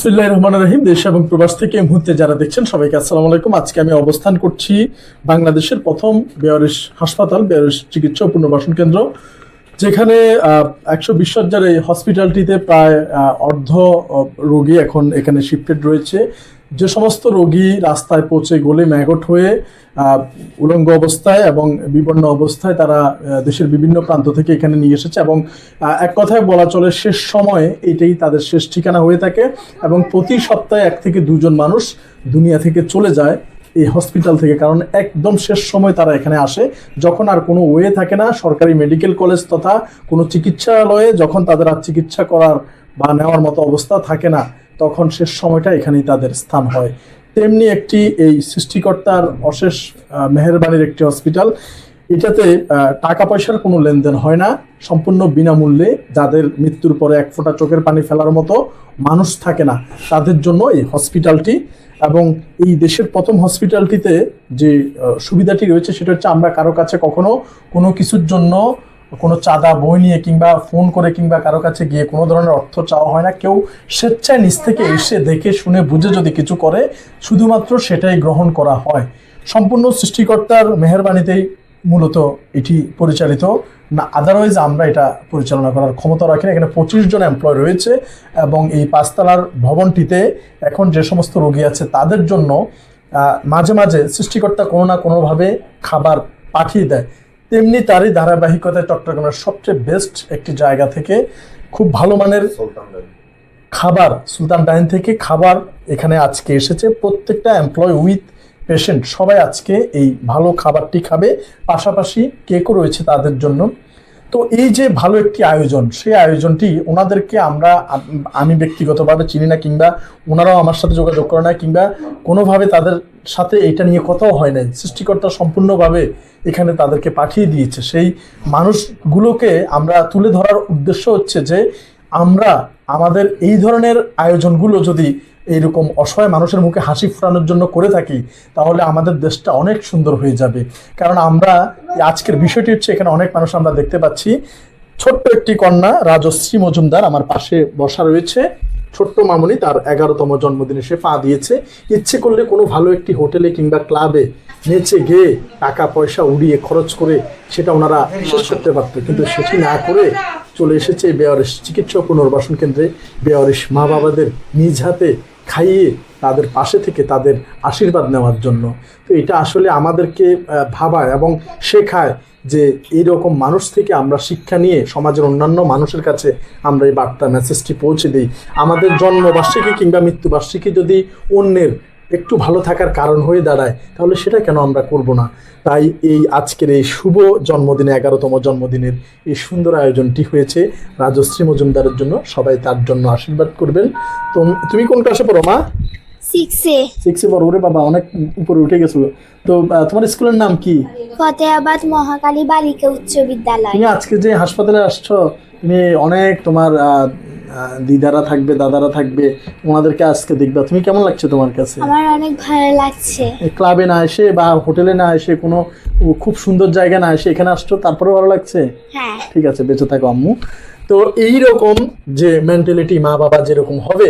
বিসমিল্লাহ রহমান রহিম, দেশ এবং প্রবাস থেকে এই মুহূর্তে যারা দেখছেন সবাইকে আসসালামু আলাইকুম। আজকে আমি অবস্থান করছি বাংলাদেশের প্রথম বেয়ারিশ হাসপাতাল, বেয়ারিশ চিকিৎসা পুনর্বাসন কেন্দ্র, যেখানে একশো বিশ এই হসপিটালটিতে প্রায় অর্ধ রোগী এখন এখানে শিফটেড রয়েছে। যে সমস্ত রোগী রাস্তায় পৌঁছে গলে ম্যাগট হয়ে উলঙ্গ অবস্থায় এবং বিপন্ন অবস্থায় তারা দেশের বিভিন্ন প্রান্ত থেকে এখানে নিয়ে এসেছে এবং এক কথায় বলা চলে শেষ সময়ে এটাই তাদের শেষ ঠিকানা হয়ে থাকে এবং প্রতি সপ্তাহে এক থেকে দুজন মানুষ দুনিয়া থেকে চলে যায় এই হসপিটাল থেকে। কারণ একদম শেষ সময় তারা এখানে আসে। যখন আর কোনো ওয়ে থাকে না, সরকারি মেডিকেল কলেজ তথা কোনো চিকিৎসালয়ে যখন তাদের আর চিকিৎসা করার বা নেওয়ার মতো অবস্থা থাকে না। তখন শেষ সময়টা এখানেই তাদের স্থান হয়। তেমনি একটি এই সৃষ্টিকর্তার অশেষ মেহেরবানির একটি হসপিটাল। এটাতে টাকা পয়সার কোনো লেনদেন হয় না। সম্পূর্ণ বিনামূল্যে যাদের মৃত্যুর পরে এক ফোঁটা চোখের পানি ফেলার মতো মানুষ থাকে না, তাদের জন্য এই হসপিটালটি। এবং এই দেশের প্রথম হসপিটালটিতে যে সুবিধাটি রয়েছে সেটা হচ্ছে আমরা কারও কাছে কখনো কোনো কিছুর জন্য কোনো চাঁদা বই নিয়ে কিংবা ফোন করে কিংবা কারও কাছে গিয়ে কোনো ধরনের অর্থ চাওয়া হয় না। কেউ স্বেচ্ছায় নিজ থেকে এসে দেখে, শুনে, বুঝে যদি কিছু করে, শুধুমাত্র সেটাই গ্রহণ করা হয়। সম্পূর্ণ সৃষ্টিকর্তার মেহরবানিতেই মূলত এটি পরিচালিত। না আদারওয়াইজ আমরা এটা পরিচালনা করার ক্ষমতা রাখি না। এখানে পঁচিশ জন এমপ্লয় রয়েছে এবং এই পাঁচতলার ভবনটিতে এখন যে সমস্ত রোগী আছে তাদের জন্য মাঝে মাঝে সৃষ্টিকর্তা কোনো না কোনোভাবে খাবার পাঠিয়ে দেয়। তেমনি তারই ধারাবাহিকতায় চট্টগ্রামের সবচেয়ে বেস্ট একটি জায়গা থেকে খুব ভালো মানের খাবার সুলতান ডাইন থেকে খাবার এখানে আজকে এসেছে। প্রত্যেকটা এমপ্লয় উইথ পেশেন্ট সবাই আজকে এই ভালো খাবারটি খাবে। পাশাপাশি কেকও রয়েছে তাদের জন্য। তো এই যে ভালো একটি আয়োজন সেই আয়োজনটি ওনাদেরকে আমরা আমি ব্যক্তিগতভাবে চিনি না কিংবা ওনারাও আমার সাথে যোগাযোগ করে না কিংবা কোনোভাবে তাদের সাথে এটা নিয়ে কথাও হয় নাই। সৃষ্টিকর্তা সম্পূর্ণভাবে এখানে তাদেরকে পাঠিয়ে দিয়েছে। সেই মানুষগুলোকে আমরা তুলে ধরার উদ্দেশ্য হচ্ছে যে, আমরা আমাদের এই ধরনের আয়োজনগুলো যদি এইরকম অসহায় মানুষের মুখে হাসি ফোটানোর জন্য করে থাকি, তাহলে আমাদের দেশটা অনেক সুন্দর হয়ে যাবে। কারণ আমরা, আজকের বিষয়টি হচ্ছে এখানে অনেক মানুষ আমরা দেখতে পাচ্ছি। ছোট্ট একটি কন্যা, রাজশ্রী মজুমদার, আমার পাশে বসা রয়েছে। ছোট্ট মামুনি তার এগারোতম জন্মদিনে সে পা দিয়েছে। ইচ্ছে করলে কোনো ভালো একটি হোটেলে কিংবা ক্লাবে নেচে গিয়ে টাকা পয়সা উড়িয়ে খরচ করে সেটা ওনারা শেষ করতে পারত। কিন্তু সেটি না করে চলে এসেছে বেয়ারিশ চিকিৎসা পুনর্বাসন কেন্দ্রে। বেয়ারিশ মা বাবাদের নিজ হাতে খাইয়ে তাদের পাশে থেকে তাদের আশীর্বাদ নেওয়ার জন্য। তো এটা আসলে আমাদেরকে ভাবায় এবং শেখায় যে এইরকম মানুষ থেকে আমরা শিক্ষা নিয়ে সমাজের অন্যান্য মানুষের কাছে আমরা এই বার্তা মেসেজটি পৌঁছে দিই। আমাদের জন্মবার্ষিকী কিংবা মৃত্যুবার্ষিকী যদি অন্যের একটু ভালো থাকার কারণ হয়ে দাঁড়ায়, তাহলে সেটা কেন আমরা করব না? তাই এই আজকের এই শুভ জন্মদিনে, এগারোতম জন্মদিনের এই সুন্দর আয়োজনটি হয়েছে। রাজশ্রী মজুমদারের জন্য সবাই তার জন্য আশীর্বাদ করবেন। তুমি কোন ক্লাসে পড়ো, মা? সিক্সে সিক্সে পড়ো ওরে বাবা অনেক উপরে উঠে গেছো তো তোমার স্কুলের নাম কি? ফতেহাবাদ মহাকালী বালিকা উচ্চ বিদ্যালয়। তুমি আজকে যে হাসপাতালে আসছো তুমি অনেক তোমার দিদারা থাকবে দাদারা থাকবে ওনাদেরকে আজকে দেখবা। তুমি কেমন লাগছে তোমার কাছে? আমার অনেক ভালো লাগছে। ক্লাবে না এসে বা হোটেলে না এসে কোনো খুব সুন্দর জায়গা না এসে এখানে আসছো তারপরে ভালো লাগছে? হ্যাঁ। ঠিক আছে বেঁচে থাকো আম্মু। তো এই রকম যে মেন্টালিটি মা বাবা যেরকম হবে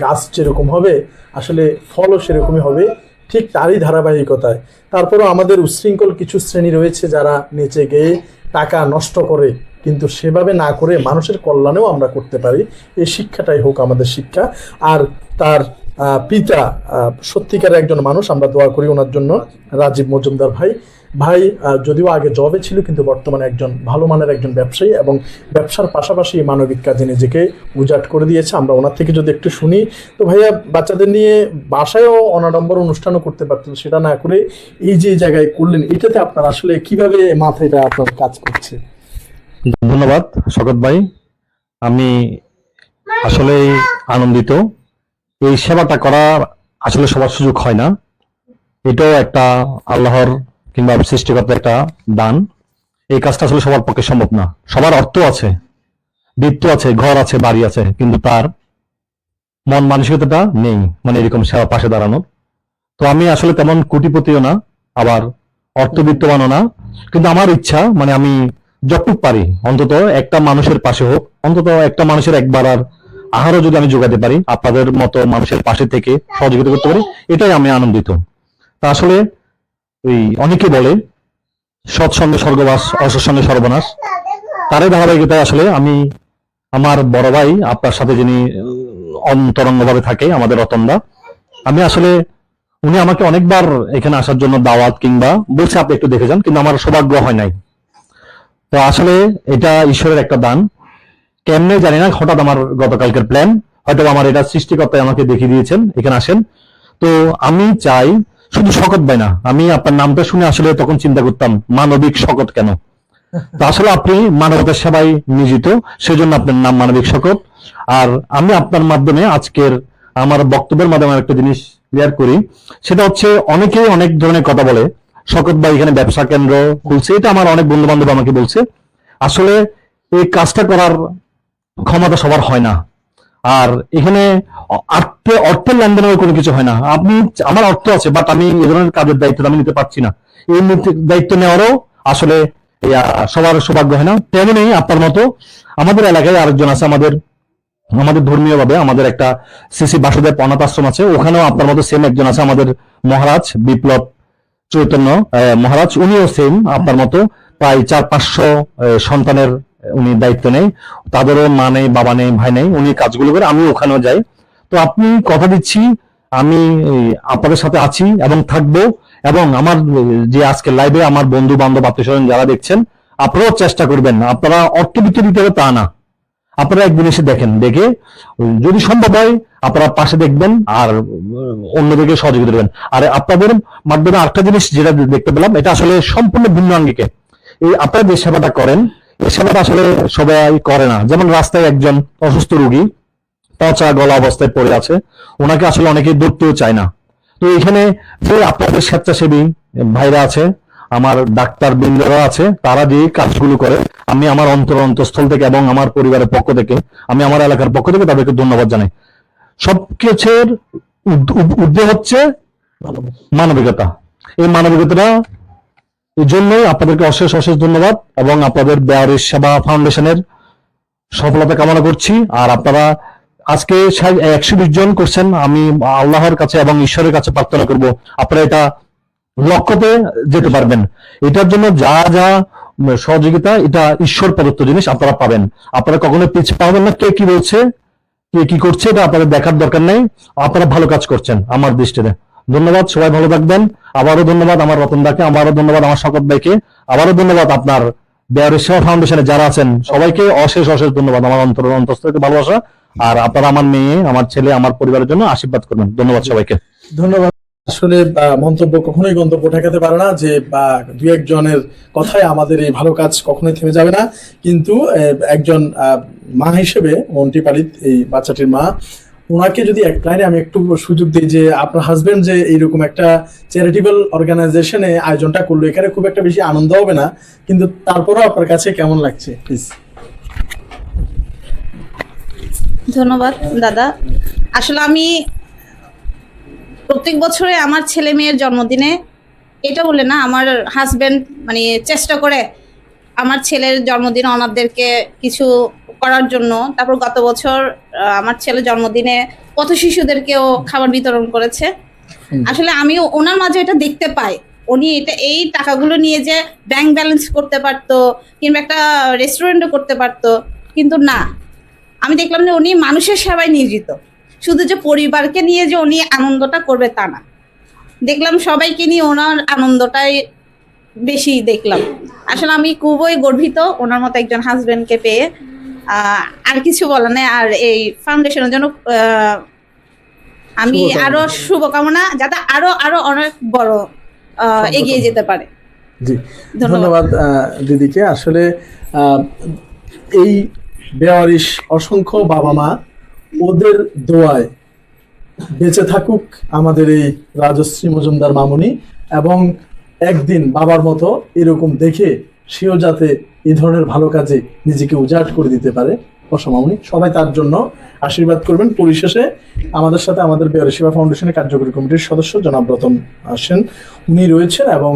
গাছ যেরকম হবে আসলে ফলও সেরকমই হবে ঠিক তারই ধারাবাহিকতায়। তারপরও আমাদের উচ্ছৃঙ্খল কিছু শ্রেণি রয়েছে যারা নেচে গিয়ে টাকা নষ্ট করে কিন্তু সেভাবে না করে মানুষের কল্যাণেও আমরা করতে পারি। এই শিক্ষাটাই হোক আমাদের শিক্ষা। আর তার পিতা আহ, সত্যিকারের একজন মানুষ আমরা দোয়া করি ওনার জন্য রাজীব মজুমদার ভাই। ভাই যদিও আগে জবে ছিল, কিন্তু বর্তমানে একজন ভালো মানের একজন ব্যবসায়ী এবং ব্যবসার পাশাপাশি মানবিক কাজে নিজেকে উজাট করে দিয়েছে। আমরা ওনার থেকে যদি একটু শুনি, তো ভাইয়া, বাচ্চাদের নিয়ে বাসায়ও অনাডম্বর অনুষ্ঠানও করতে পারতেন, সেটা না করে এই যে জায়গায় করলেন, এটাতে আপনার আসলে কীভাবে মাথায় এটা আপনার কাজ করছে? ধন্যবাদ শকত ভাই। আমি আসলে আনন্দিত। এই সেবাটা করা আসলে সবার সুযোগ হয় না। এটাও একটা আল্লাহর কিংবা সৃষ্টিকর্তার একটা দান, এই কাজটা আসলে সবার পক্ষে সম্ভব না। সবার অর্থ আছে, বৃত্ত আছে, ঘর আছে, বাড়ি আছে, কিন্তু তার মন মানসিকতাটা নেই মানে এরকম সেবা পাশে দাঁড়ানোর। তো আমি আসলে তেমন কোটিপতিও না, আবার অর্থবিত্তমানও না, কিন্তু আমার ইচ্ছা মানে আমি যতটুক পারি, অন্তত একটা মানুষের পাশে হোক, অন্তত একটা মানুষের একবার আর আহারও যদি আমি যোগাতে পারি, আপনাদের মতো মানুষের পাশে থেকে সহযোগিতা করতে পারি, এটাই আমি আনন্দিত। তা আসলে ওই অনেকে বলে সৎসঙ্গে স্বর্গবাস অসৎসঙ্গে সর্বনাশ। তারই ধারাবাহিকতায় আসলে আমি আমার বড় ভাই, আপনার সাথে যিনি অন্তরঙ্গ ভাবে থাকে, আমাদের রতনদা, আমি আসলে উনি আমাকে অনেকবার এখানে আসার জন্য দাওয়াত কিংবা বলছে, আপনি একটু দেখে যান। কিন্তু আমার সৌভাগ্য হয় নাই। তো আসলে এটা ঈশ্বরের একটা দান। কেমনে জানি না, হঠাৎ আমার গতকালকের প্ল্যান হয়তো আমার এটা সৃষ্টিকর্তায় আমাকে দেখিয়ে দিয়েছেন, এখানে আসেন। তো আমি চাই শুধু শকত ভাই না আমি আপনার নামটা শুনে আসলে তখন চিন্তা করতাম মানবিক শকত কেন? তো আসলে আপনি মানবতার সেবায় নিয়োজিত সেজন্য আপনার নাম মানবিক শকত। আর আমি আপনার মাধ্যমে আজকের আমার বক্তব্যের মাধ্যমে একটা জিনিস ক্লিয়ার করি সেটা হচ্ছে অনেকেই অনেক ধরনের কথা বলে শকত ভাই এখানে ব্যবসা কেন্দ্র খুলছে এটা আমার অনেক বন্ধু বান্ধব আমাকে বলছে। আসলে এই কাজটা করার ক্ষমতা সবার হয় না। আর এখানে অর্থের লেনদেনের কোনো কিছু হয় না। আপনি, আমার অর্থ আছে বাট আমি এ ধরনের কাজের দায়িত্ব আমি নিতে পারছি না। এই দায়িত্ব নেওয়ারও আসলে সবার সৌভাগ্য হয় না। তেমনি আপনার মতো আমাদের এলাকায় আরেকজন আছে, আমাদের আমাদের ধর্মীয় ভাবে আমাদের একটা শ্রী বাসুদেব অনাথ আশ্রম আছে। ওখানেও আপনার মতো সেম একজন আছে, আমাদের মহারাজ বিপ্লব চৈতন্য মহারাজ। উনিও সেম আপনার মতো প্রায় চার, পাঁচশো সন্তানের উনি দায়িত্ব নেই তাদেরও মা নেই, বাবা নেই, ভাই নেই। উনি কাজগুলো করে আমি ওখানেও যাই। তো আপনি কথা দিচ্ছি, আমি আপনাদের সাথে আছি এবং থাকব এবং আমার, যে আজকে লাইভে আমার বন্ধু বান্ধব আত্মীয় স্বজন যারা দেখছেন, আপনারাও চেষ্টা করবেন। আপনারা অর্থবিত্ত দিতে হবে তা না। আপনারা একদিন এসে দেখেন, দেখে যদি সম্ভব হয়, আপনারা পাশে দেখবেন আর অন্যদিকে সহযোগিতা দেবেন আর আপনাদের মাধ্যমে আরেকটা জিনিস যেটা দেখতে পেলাম, এটা আসলে সম্পূর্ণ ভিন্ন আঙ্গিকে এই আপনারা যে সেবাটা করেন, এই সেবাটা আসলে সবাই করে না। যেমন রাস্তায় একজন অসুস্থ রোগী পচা গলা অবস্থায় পড়ে আছে। ওনাকে আসলে অনেকে ধরতেও চায় না। তো এখানে যে আপনাদের স্বেচ্ছাসেবী ভাইরা আছে, আমার ডাক্তার বৃন্দরা আছে, তারা যে কাজগুলো করে, আমি আমার অন্তর অন্তঃস্থল থেকে এবং আমার পরিবারের পক্ষ থেকে, আমি আমার এলাকার পক্ষ থেকে তাদেরকে ধন্যবাদ জানাই। সবকিছুর উদ- উদ- হচ্ছে মানবিকতা। এই মানবিকতাটা, এই জন্যই আপনাদেরকে অশেষ অশেষ ধন্যবাদ এবং আপনাদের বেয়ারিশ সেবা ফাউন্ডেশনের সফলতা কামনা করছি। আর আপনারা আজকে একশো বিশ জন করছেন। আমি আল্লাহর কাছে এবং ঈশ্বরের কাছে প্রার্থনা করব। আপনারা এটা লক্ষ্যতে যেতে পারবেন। এটার জন্য যা যা সহযোগিতা, এটা ঈশ্বর প্রদত্ত জিনিস আপনারা পাবেন। আপনারা কখনো পিছিয়ে পাবেন না কে কি বলছে, কে কি করছে, এটা আপনাদের দেখার দরকার নেই। আপনারা ভালো কাজ করছেন আমার দৃষ্টিতে। ধন্যবাদ, সবাই ভালো থাকবেন। আবারও ধন্যবাদ আমার রতন দাকে, আবারও ধন্যবাদ আমার শকত ভাইকে। আবারও ধন্যবাদ আপনার বেয়ারেশ্বর ফাউন্ডেশনে যারা আছেন। সবাইকে অশেষ অশেষ ধন্যবাদ। আমার অন্তর অন্তস্থ থেকে ভালোবাসা। আর আপনারা আমার মেয়ে, আমার ছেলে, আমার পরিবারের জন্য আশীর্বাদ করবেন। ধন্যবাদ সবাইকে। ধন্যবাদ। আসলে মন্তব্য কখনোই গন্তব্য ঠেকাতে পারে না যে দু একজনের কথায় আমাদের এই ভালো কাজ কখনোই থেমে যাবে না। কিন্তু একজন মা হিসেবে, মন্টি পালিত এই বাচ্চাটির মা ওনাকে যদি এক লাইনে আমি একটু সুযোগ দিই যে, আপনার হাজবেন্ড যে এইরকম একটা চ্যারিটেবল অর্গানাইজেশনে আয়োজনটা করল, এখানে খুব একটা বেশি আনন্দ হবে না। কিন্তু তারপরেও আপনার কাছে কেমন লাগছে প্লিজ ধন্যবাদ দাদা। আসলে আমি প্রত্যেক বছরে আমার ছেলে মেয়ের জন্মদিনে এটা বলে না আমার হাজব্যান্ড মানে চেষ্টা করে আমার ছেলের জন্মদিনে ওনাদেরকে কিছু করার জন্য। তারপর গত বছর আমার ছেলের জন্মদিনে পথ শিশুদেরকেও খাবার বিতরণ করেছে। আসলে আমি ওনার মাঝে এটা দেখতে পাই। উনি এটা এই টাকাগুলো নিয়ে যে ব্যাংক ব্যালেন্স করতে পারতো কিংবা একটা রেস্টুরেন্টও করতে পারতো কিন্তু না। আমি দেখলাম যে উনি মানুষের সেবায় নিয়োজিত। শুধু যে পরিবারকে নিয়ে যে উনি আনন্দটা করবে তা না। দেখলাম সবাইকে নিয়ে ওনার আনন্দটাই বেশি দেখলাম। আসলে আমি খুবই গর্বিত ওনার মতো একজন হাজবেন্ডকে পেয়ে। আর কিছু বলার নেই। আর এই ফাউন্ডেশনের জন্য আমি। আরও শুভকামনা যাতে আরও আরও অনেক বড় এগিয়ে যেতে পারে। জি। ধন্যবাদ। ধন্যবাদ দিদিকে। আসলে এই বেওয়ারিশ অসংখ্য বাবা মা ওদের দোয়ায় বেঁচে থাকুক আমাদের এই রাজশ্রী মজুমদার মামুনি এবং একদিন বাবার মতো এরকম দেখে সেও যাতে এই ধরনের ভালো কাজে নিজেকে উজাড় করে দিতে পারে। বর্ষা মামুনি, সবাই তার জন্য আশীর্বাদ করবেন। পরিশেষে আমাদের সাথে আমাদের বেয়ারি সেবা ফাউন্ডেশনের কার্যকরী কমিটির সদস্য জনাব রতন আসেন উনি রয়েছেন এবং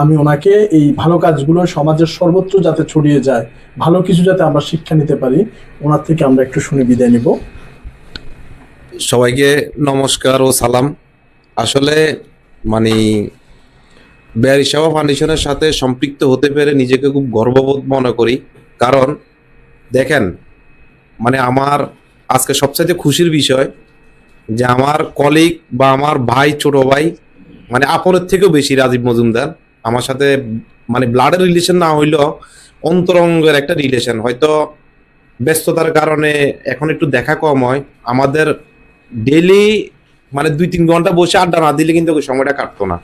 আমি ওনাকে এই ভালো কাজগুলো সমাজের সর্বত্র যাতে ছড়িয়ে যায়, ভালো কিছু যাতে আমরা শিক্ষা নিতে পারি, ওনার থেকে আমরা একটু শুনে বিদায় নিব। সবাইকে নমস্কার ও সালাম। আসলে মানে বেয়ারি সেবা ফাউন্ডেশনের সাথে সম্পৃক্ত হতে পেরে নিজেকে খুব গর্ববোধ মনে করি। কারণ দেখেন মানে আমার আজকে সবচাইতে খুশির বিষয় যে আমার কলিগ বা আমার ভাই, ছোট ভাই মানে আপনের থেকেও বেশি রাজীব মজুমদার। আমার সাথে মানে ব্লাডের রিলেশন না হইলেও অন্তরঙ্গের একটা রিলেশন হয়তো ব্যস্ততার কারণে এখন একটু দেখা কম হয়। আমাদের ডেলি মানে দুই তিন ঘণ্টা বসে আড্ডা না দিলে কিন্তু সময়টা কাটতো না।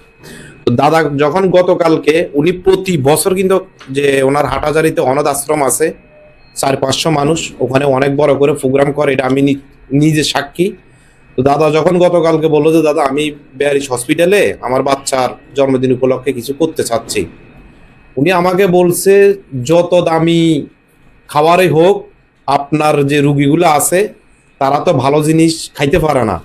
তো দাদা যখন গতকালকে, উনি প্রতি বছর কিন্তু যে ওনার হাটাজারিতে অনাথ আশ্রম আছে, চার পাঁচশো মানুষ, ওখানে অনেক বড় করে প্রোগ্রাম করে, এটা আমি নিজে সাক্ষী। তো দাদা যখন গতকালকে বলল যে, দাদা, আমি বেয়ারিশ হসপিটালে আমার বাচ্চার জন্মদিন উপলক্ষে কিছু করতে চাচ্ছি। উনি আমাকে বলছে, যত দামি খাবারই হোক, আপনার যে রুগীগুলো আছে, তারা তো ভালো জিনিস খাইতে পারে না।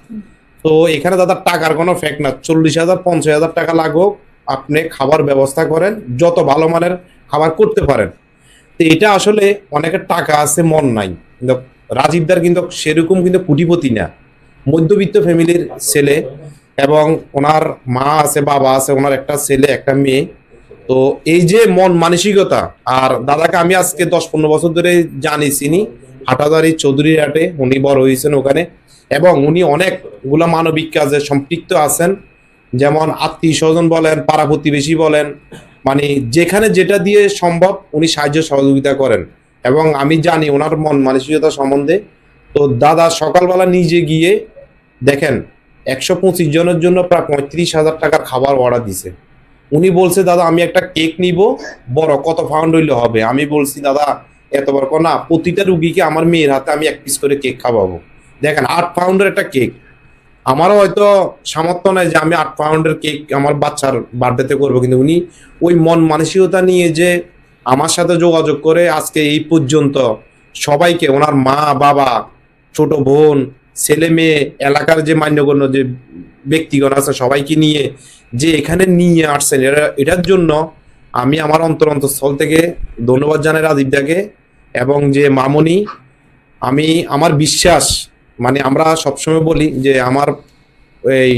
তো এখানে দাদা টাকার কোনো ফ্যাক্ট না। চল্লিশ হাজার, পঞ্চাশ হাজার টাকা লাগুক, আপনি খাবার ব্যবস্থা করেন, যত ভালো মানের খাবার করতে পারেন। তো এটা আসলে অনেকের টাকা আছে, মন নাই। কিন্তু রাজীবদার কিন্তু সেরকম কিন্তু কুটিপতি না। মধ্যবিত্ত ফ্যামিলির ছেলে এবং ওনার মা আছে, বাবা আছে, ওনার একটা ছেলে, একটা মেয়ে। তো এই যে মন মানসিকতা, আর দাদাকে আমি আজকে দশ পনেরো বছর ধরে জানি, চিনি, হাটাদারি চৌধুরী হাটে উনি বড় হয়েছেন ওখানে। এবং উনি অনেকগুলো মানবিক কাজে সম্পৃক্ত আছেন। যেমন আত্মীয় স্বজন বলেন, পাড়া প্রতিবেশী বলেন মানে যেখানে যেটা দিয়ে সম্ভব উনি সাহায্য সহযোগিতা করেন। এবং আমি জানি ওনার মন মানসিকতা সম্বন্ধে। তো দাদা সকালবেলা নিজে গিয়ে দেখেন, একশো পঁচিশ জনের জন্য প্রায় পঁয়ত্রিশ হাজার টাকার খাবার অর্ডার দিছে। উনি বলছে, দাদা, আমি একটা কেক নিব। বড়, কত পাউন্ড হইলে হবে? আমি বলছি, দাদা, এত কো- না, প্রতিটা রুগীকে আমার মেয়ের হাতে আমি এক পিস করে কেক খাওয়াবো। দেখেন, আট পাউন্ডের একটা কেক আমারও হয়তো সামর্থ্য নাই যে আমি আট পাউন্ডের কেক আমার বাচ্চার বার্থডেতে করব, কিন্তু উনি ওই মন মানসিকতা নিয়ে যে আমার সাথে যোগাযোগ করে আজকে এই পর্যন্ত সবাইকে, ওনার মা, বাবা, ছোট বোন ছেলে মেয়ে, এলাকার যে মান্যগণ্য যে ব্যক্তিগণ আছে, সবাইকে নিয়ে যে এখানে নিয়ে আসছেন, এরা, এটার জন্য আমি আমার অন্তর অন্তঃস্থল থেকে ধন্যবাদ জানাই রাজীবদাকে এবং যে মামনি। আমি, আমার বিশ্বাস মানে আমরা সবসময় বলি যে আমার এই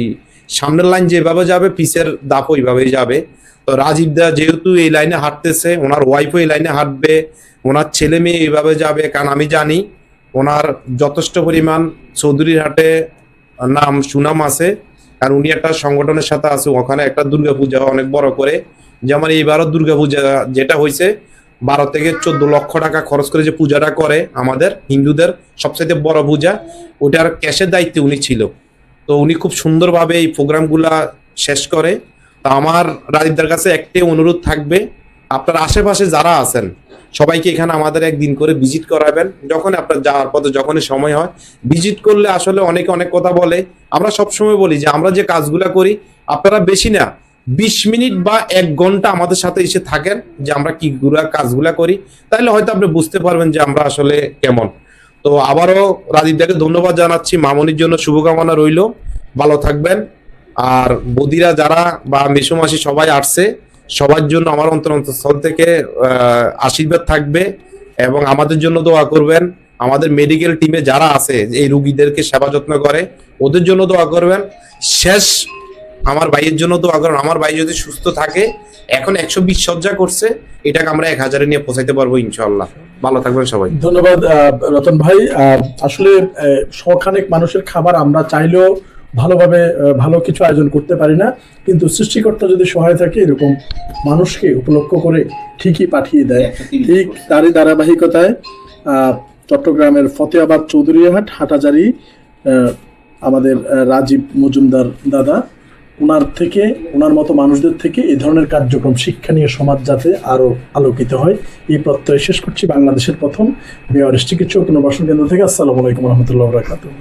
সামনের লাইন যেভাবে যাবে, পিসের দাপ ওইভাবেই যাবে। তো রাজীব দা যেহেতু এই লাইনে হাঁটতেছে, ওনার ওয়াইফও এই লাইনে হাঁটবে, ওনার ছেলে মেয়ে এইভাবে যাবে, কারণ আমি জানি ওনার যথেষ্ট পরিমাণ চৌধুরীর হাটে নাম সুনাম আছে। কারণ উনি একটা সংগঠনের সাথে আছে, ওখানে একটা দুর্গাপূজা অনেক বড় করে। যেমন এইবারও দুর্গাপূজা যেটা হয়েছে, বারো থেকে চোদ্দ লক্ষ টাকা খরচ করে যে পূজাটা করে আমাদের হিন্দুদের সবচেয়ে বড় পূজা ওটার ক্যাশের দায়িত্বে উনি ছিল। তো উনি খুব সুন্দরভাবে এই প্রোগ্রামগুলা শেষ করে। তা আমার রাজীবদার কাছে একটাই অনুরোধ থাকবে, আপনার আশেপাশে যারা আছেন সবাইকে এখানে আমাদের একদিন করে ভিজিট করাবেন। যখন আপনার যাওয়ার পথে যখনই সময় হয় ভিজিট করলে আসলে অনেকে অনেক কথা বলে। আমরা সবসময় বলি যে, আমরা যে কাজগুলা করি, আপনারা বেশি না, বিশ মিনিট বা এক ঘণ্টা আমাদের সাথে এসে থাকেন যে, আমরা কি গুলা কাজগুলা করি। তাহলে হয়তো আপনি বুঝতে পারবেন যে, আমরা আসলে কেমন। তো আবারও রাজীবদাকে ধন্যবাদ জানাচ্ছি। মামনির জন্য শুভকামনা রইল। ভালো থাকবেন। আর বদিরা যারা বা মেসুমাসি সবাই আসছে সবার জন্য আমার অন্তর অন্তঃস্থল থেকে আশীর্বাদ থাকবে এবং আমাদের জন্য দোয়া করবেন। আমাদের মেডিকেল টিমে যারা আছে এই রুগীদেরকে সেবা যত্ন করে ওদের জন্য দোয়া করবেন। শেষ আমার ভাইয়ের জন্য দোয়া করেন আমার ভাই যদি সুস্থ থাকে এখন একশো বিশ সজ্জা করছে এটাকে আমরা এক হাজারে নিয়ে পৌঁছাইতে পারব ইনশাল্লাহ ভালো থাকবেন সবাই। ধন্যবাদ রতন ভাই। আসলে আহ, শখানেক মানুষের খাবার আমরা চাইলেও ভালোভাবে ভালো কিছু আয়োজন করতে পারি না কিন্তু সৃষ্টিকর্তা যদি সহায় থাকে এরকম মানুষকে উপলক্ষ করে ঠিকই পাঠিয়ে দেয়। ঠিক তারই ধারাবাহিকতায় আহ, চট্টগ্রামের ফতেহাবাদ চৌধুরীহাট হাটাজারি আমাদের রাজীব মজুমদার দাদা ওনার থেকে ওনার মতো মানুষদের থেকে এই ধরনের কার্যক্রম শিক্ষা নিয়ে সমাজ যাতে আরও আলোকিত হয়। এই প্রত্যয় শেষ করছি। বাংলাদেশের প্রথম বেয়ারিশ চিকিৎসা ও পুনর্বাসন কেন্দ্র থেকে আসসালামু আলাইকুম রহমতুল্লাহ বরাকাতুহ।